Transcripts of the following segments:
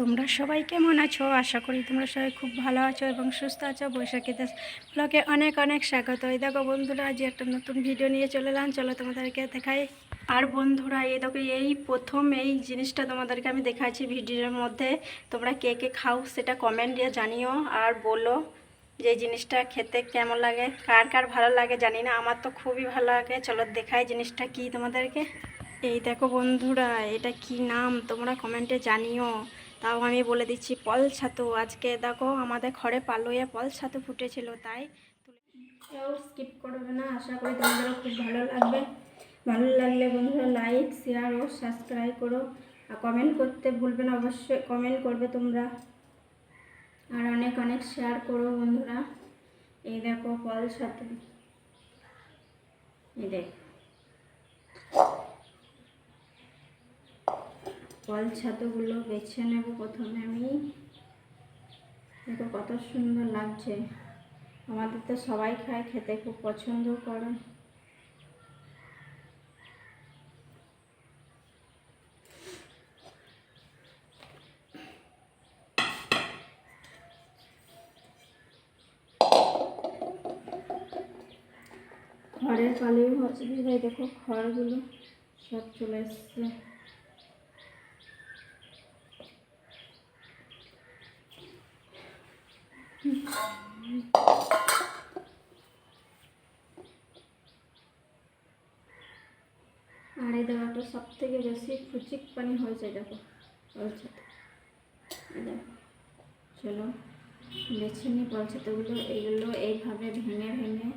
তোমরা সবাই কেমন আছো? আশা করি তোমরা সবাই খুব ভালো আছো এবং সুস্থ আছো। বৈশাখী দাস ব্লগে অনেক অনেক স্বাগত। এই দেখো বন্ধুরা, আজ একটা নতুন ভিডিও নিয়ে চলে এলাম। চলো তোমাদেরকে দেখাই। আর বন্ধুরা, এই দেখো, এই প্রথম এই জিনিসটা তোমাদেরকে আমি দেখাচ্ছি ভিডিওর মধ্যে। তোমরা কে কে খাও সেটা কমেন্ট দিয়ে জানিও আর বলো যে জিনিসটা খেতে কেমন লাগে, কার কার ভালো লাগে জানি না, আমার তো খুবই ভালো লাগে। চলো দেখাই জিনিসটা কি তোমাদেরকে। এই দেখো বন্ধুরা, এটা কি নাম? তোমরা কমেন্টে জানিও। তাও আমি বলে দিচ্ছি, পল ছাতু। আজকে দেখো আমাদের ঘরে পালোয়ে পল ছাতু ফুটেছিল, তাই স্কিপ করবে না। আশা করি তোমাদেরও খুব ভালো লাগবে। ভালো লাগলে বন্ধুরা লাইক শেয়ার ও সাবস্ক্রাইব করো। আর কমেন্ট করতে ভুলবে না, অবশ্যই কমেন্ট করবে তোমরা। আর অনেক অনেক শেয়ার করো বন্ধুরা। এই দেখো পল ছাতু। এই দেখ। ফল ছাতুগুলো বেছে নেব প্রথমে আমি। দেখো কত সুন্দর লাগছে। আমাদের তো সবাই খায়, খেতে খুব পছন্দ করে। খড়ের পালিও হচ্ছে দেখো খড়গুলো সব চলে এসছে। আর এই দেওয়াটা সব থেকে বেশি ফুচিক পানি হয়েছে, দেখো দেখো, চলো, বেছে নিই বলছে তোগুলো এইগুলো এইভাবে ভেঙে ভেঙে,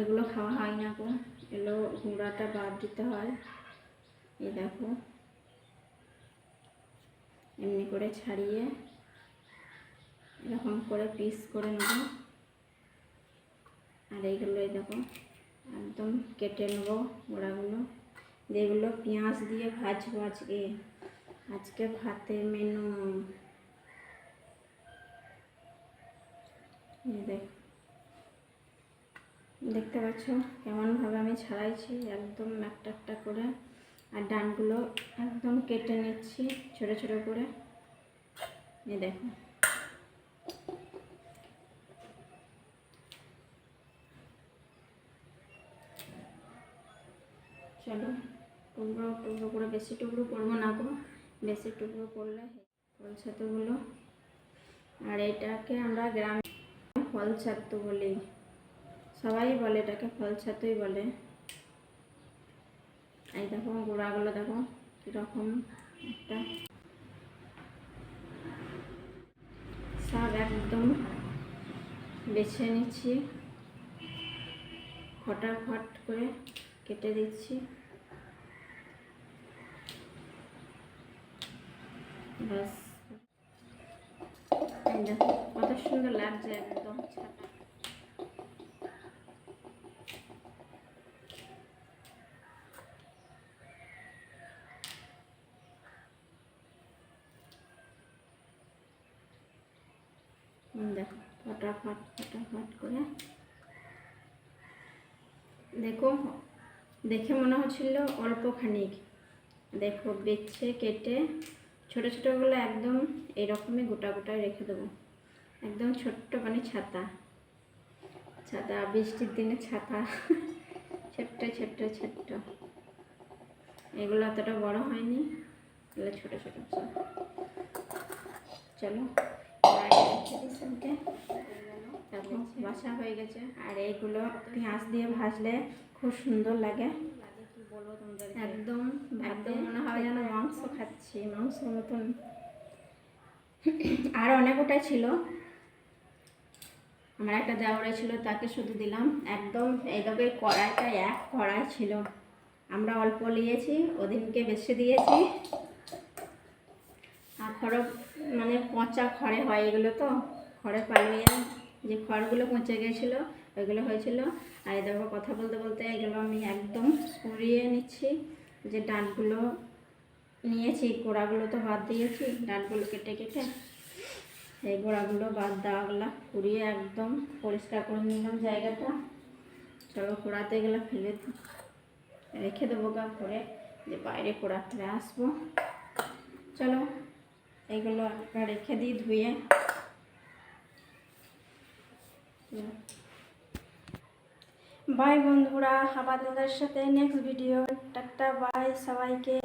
এগুলো খাওয়া হয় না গো। এগুলো গুঁড়াটা বাদ দিতে হয়। এই দেখো, এমনি করে ছাড়িয়ে এরকম করে পিস করে নেব। আর এইগুলো এই দেখো, একদম কেটে নেব গোড়াগুলো। যেগুলো পেঁয়াজ দিয়ে ভাজবো আজকে। আজকে ভাতের মেনু দেখ, দেখতে পাচ্ছ কেমনভাবে আমি ছাড়াইছি, একদম একটা একটা করে। আর ডানগুলো একদম কেটে নিচ্ছি ছোট ছোট করে। এই দেখো। চলো, টুকরো টুকরো করে বেশি টুকরো করব না গো। বেশি টুকরো করলে ফল ছাতুগুলো আর এটাকে আমরা গ্রামে ফল ছাতু বলি। সবাই বলে এটাকে ফল ছাতুই বলে। এই দেখো, গোড়াগুলো দেখো, কীরকম একটা। সব একদম বেছে নিচ্ছি। ফটাফট করে কেটে দিচ্ছি। ব্যাস। দেখো কত সুন্দর লাগছে একদম দেখো ফটাফট ফটাফট করে। দেখো দেখে মনে হচ্ছিল অল্প খানিক দেখো বেছে কেটে ছোট ছোটোগুলো একদম এরকমই গোটা গোটায় রেখে দেবো। একদম ছোট্ট মানে ছাতা। ছাতা, বৃষ্টির দিনে ছাতা। ছোট্ট ছোট্ট ছোট্ট। এগুলো অতটা বড় হয়নি। এগুলো ছোটো ছোটো। চলো রেখে দিই বাসা হয়ে গেছে। আর এইগুলো পেঁয়াজ দিয়ে ভাজলে খুব সুন্দর লাগে। একদম একদম মনে হয় যেন মাংস খাচ্ছি, মাংসের মতন। আর অনেক ওটাই ছিল। আমার একটা দেওয়ারে ছিল, তাকে শুধু দিলাম। একদম এইভাবে কড়াইটা এক কড়াই ছিল। আমরা অল্প নিয়েছি, ওদিনকে বেশি দিয়েছি। আর খড় মানে পচা খড়ে হয় এগুলো তো, খড়ে পালিয়ে যে খড়গুলো পচে গেছিল, ওইগুলো হয়েছিল। আর দেখো কথা বলতে বলতে এগুলো আমি একদম সরিয়ে নিচ্ছি। যে ডাঁটগুলো নিয়েছি, গোড়াগুলো তো বাদ দিয়েছি, ডাঁটগুলো কেটে কেটে এই গোড়াগুলো বাদ দেওয়াগুলো পুড়িয়ে একদম পরিষ্কার করে নিলাম জায়গাটা। চলো পোড়াতে গেলে, ফেলে রেখে দেবো গা করে যে বাইরে পোড়া ফেলে আসব। চলো এইগুলো রেখে দিই ধুয়ে। বাই বন্ধুরা। আবার দাদার সাথে নেক্সট ভিডিও টাটা বাই সবাইকে।